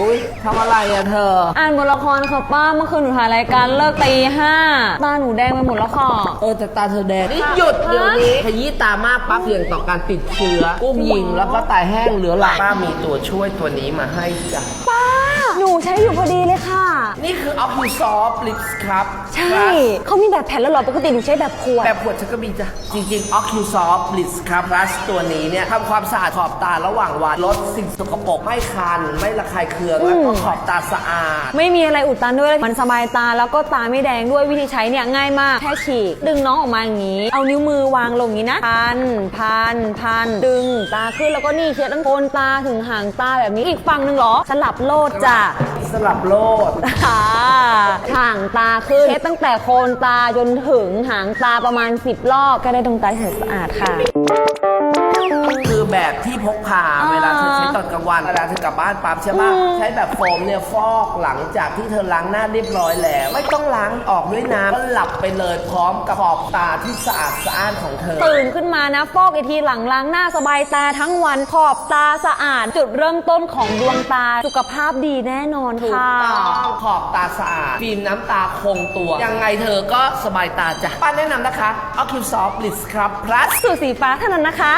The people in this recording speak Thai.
อุ้ยทำอะไรอะเธอ อ่านบทละครค่ะป้าเมื่อคืนหนูถ่ายรายการเลิกตีห้าตาหนูแดงไปหมดแล้วค่ะ เออแต่ตาเธอแดงนี่หยุดเดี๋ยวนี้ขยี้ตามากปั๊บเสี่ยงต่อการติดเชื้อกุ้งยิงแล้วก็ตายแห้งเหลือหลายป้ามีตัวช่วยตัวนี้มาให้จ้ะป้า หนูใช้อยู่พอดีเลยค่ะ นี่คือออคูซอฟลิปส์ครับใช่ เขามีแบบแผ่นแล้วเหรอปกติหนูใช้แบบขวด แบบขวดฉันก็มีจ้ะ จริงๆ o c u s o f t Blitz ครับพลัสตัวนี้เนี่ยทำความสะอาดขอบตาระหว่างวันลดสิ่งสกปรกไม่คัน ไม่ระคายเคือง แล้วก็ขอบตาสะอาด ไม่มีอะไรอุดตันด้วย มันสบายตาแล้วก็ตาไม่แดงด้วยวิธีใช้เนี่ยง่ายมากแค่ฉีก ดึงน้องออกมาอย่างนี้ เอานิ้วมือวางลงอย่างนี้นะ พัน พัน พัน ดึงตาขึ้นแล้วก็นี่เช็ดตั้งโคนตาถึงหางตาแบบนี้อีกฝั่งหนึ่งเหรอ สลับโลดจ้ะ สลับโลดค่ะห่างตาขึ้นเช็ดตั้งแต่โคนตาจนถึงหางตาประมาณ 10 รอบ ก็ได้ดวงตาใสสะอาดค่ะ คือแบบที่พกพา ตอนกลางวันเวลาเธอกลับบ้านปั๊บใช่ป่ะอืมใช้แบบโฟมเนี่ยฟอกหลังจากที่เธอล้างหน้าเรียบร้อยแล้ว ไม่ต้องล้างออกด้วยน้ำก็หลับไปเลยพร้อมกับขอบตาที่สะอาดสะอ้านของเธอ ตื่นขึ้นมานะฟอกอีกทีหลังล้างหน้าสบายตาทั้งวันขอบตาสะอาด จุดเริ่มต้นของดวงตาสุขภาพดีแน่นอนถูกค่ะต้องขอบตาสะอาดฟิล์มน้ำตาคงตัว ยังไงเธอก็สบายตาจ้ะป้าแนะนำนะคะ o c u s o f t Blitz ครับ plus สูตรสีฟ้าเท่านั้นนะคะ